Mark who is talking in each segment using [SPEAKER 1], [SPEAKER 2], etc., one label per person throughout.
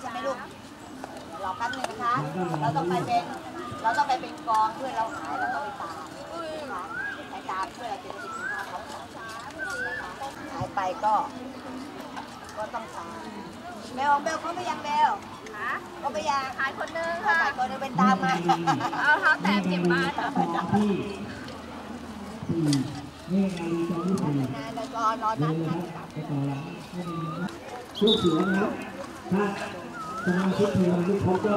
[SPEAKER 1] ใช่ไหมลูกรอแป๊บนึงนะคะ เราต้ไปเป็น เราต้ไปเป็นกองเพื่อเราหายเราต้องไปตามคะไปตามเพื่อเราจะไนจิ้าของเขาหายไปก็ ก็ต้องตามแมวเบลเขาไปยังเบลก็ไปยัง
[SPEAKER 2] ขายคนนึงค่ะ
[SPEAKER 1] ขายคนนึงไปตามมา
[SPEAKER 2] เอาเท้าแตะเจ็บบ้า
[SPEAKER 3] น นาฬิกาที่สี่
[SPEAKER 1] นนแล้วก็รอ
[SPEAKER 3] เดิ
[SPEAKER 1] นัด
[SPEAKER 3] น
[SPEAKER 1] กั
[SPEAKER 3] นะ
[SPEAKER 1] น
[SPEAKER 3] ครับไปต่อหลังลูกเสือนะครับถ้าสมาชิกทีมลูกเขาก็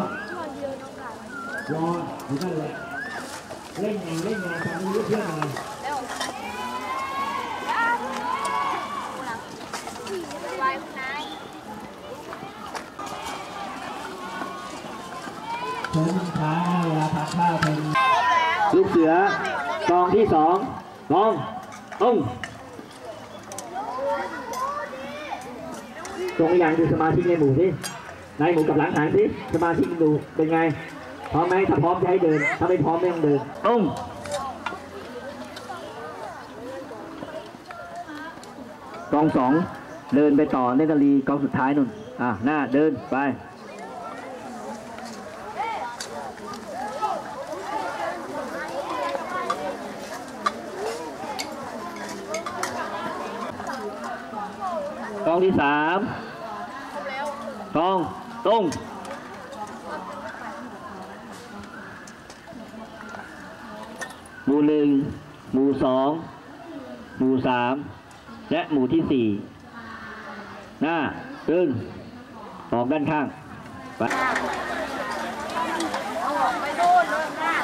[SPEAKER 3] รออยู่นั่นแหละเล่นงานเล่นงานทำนี้เพื่ออะไร
[SPEAKER 2] เร็วย่าไวคุณนาย
[SPEAKER 3] เชิญค้าเวลาทานข้าวเป็นลูกเสือกองที่สองกอง ต้องตรงอย่างดูสมาชิกในหมู่ที่ในหมู่กับหลังหางสิสมาชิกดูเป็นไง พร้อมไหมถ้าพร้อมจะให้เดิน ถ้าไม่พร้อมไม่ต้องเดินต้องกองสองเดินไปต่อเนตรลีกองสุดท้ายนุ่น อะ หน้าเดินไป กองที่สามกองตรงหมู่หนึ่งหมู่สองหมู่สามและหมู่ที่สี่หน้าตึงออกด้านข้างไป
[SPEAKER 2] เอาออกไปนู่นนู่นหน้า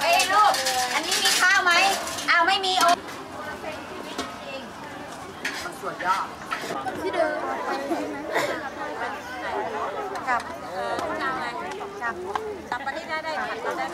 [SPEAKER 1] เอ้ยลูก อันนี้มีข้าวไหมอ้าวไม่มีโอ้มันส่วนยอด
[SPEAKER 2] ที่เดิม
[SPEAKER 1] กับ
[SPEAKER 2] จับจับมาที่ได้ได้ค่ะจับได้